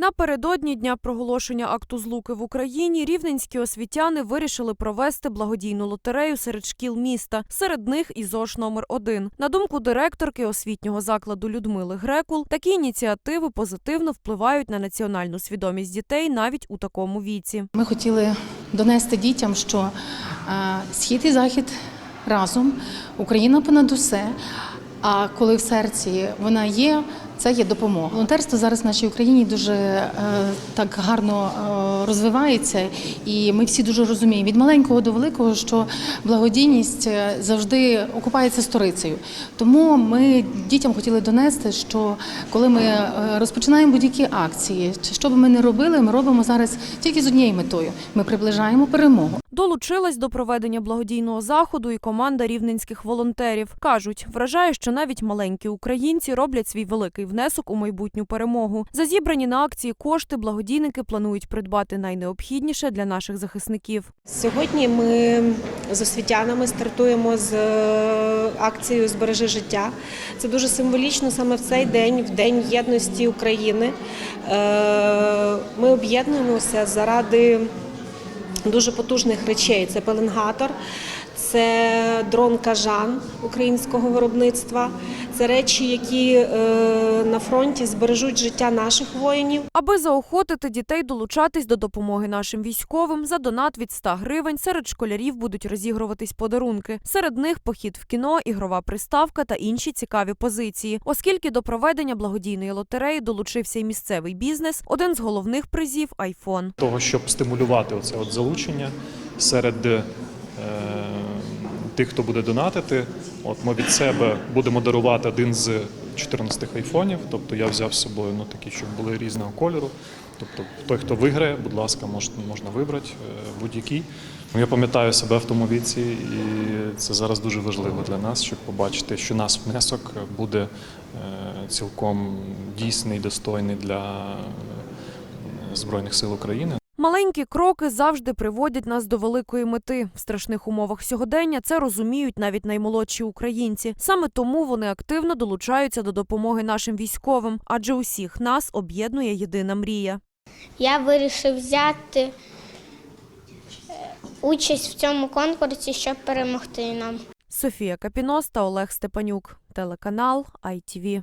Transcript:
Напередодні дня проголошення акту злуки в Україні рівненські освітяни вирішили провести благодійну лотерею серед шкіл міста. Серед них і ЗОЖ номер 1 На думку директорки освітнього закладу Людмили Грекул, такі ініціативи позитивно впливають на національну свідомість дітей навіть у такому віці. Ми хотіли донести дітям, що е, схід і захід разом, Україна понад усе. А коли в серці вона є, це є допомога. Волонтерство зараз в нашій Україні дуже е, так гарно е, розвивається, і ми всі дуже розуміємо від маленького до великого, що благодійність е, завжди окупається сторицею. Тому ми дітям хотіли донести, що коли ми е, розпочинаємо будь-які акції, що би ми не робили, ми робимо зараз тільки з однією метою: ми приближаємо перемогу. Долучилась до проведення благодійного заходу і команда рівненських волонтерів. Кажуть, вражає, що навіть маленькі українці роблять свій великий внесок у майбутню перемогу. За зібрані на акції кошти благодійники планують придбати найнеобхідніше для наших захисників. Сьогодні ми з освітянами стартуємо з е, акцією Збережи життя. Це дуже символічно саме в цей день, в День єдності України. Е, Ми об'єднуємося заради дуже потужних речей. Це пеленгатор, це дрон кажан українського виробництва. Це речі, які е, на фронті збережуть життя наших воїнів. Аби заохотити дітей долучатись до допомоги нашим військовим, за донат від 100 гривень серед школярів будуть розігруватись подарунки. Серед них похід в кіно, ігрова приставка та інші цікаві позиції. Оскільки до проведення благодійної лотереї долучився й місцевий бізнес, один з головних призів айфон. того, щоб стимулювати оце от залучення серед е, тих, хто буде донатити. От ми від себе будемо дарувати один з 14 айфонів. Тобто я взяв з собою ну, такі, щоб були різного кольору. Тобто той, хто виграє, будь ласка, можна, можна вибрати е, будь-який. Ну, Я пам'ятаю себе в тому віці, і це зараз дуже важливо для нас, щоб побачити, що наш внесок буде е, цілком дійсний, достойний для е, Збройних сил України. Маленькі кроки завжди приводять нас до великої мети. В страшних умовах сьогодення це розуміють навіть наймолодші українці. Саме тому вони активно долучаються до допомоги нашим військовим, адже усіх нас об'єднує єдина мрія. Я вирішив взяти е, участь в цьому конкурсі, щоб перемогти нам. Софія Капінос та Олег Степанюк. Телеканал ITV.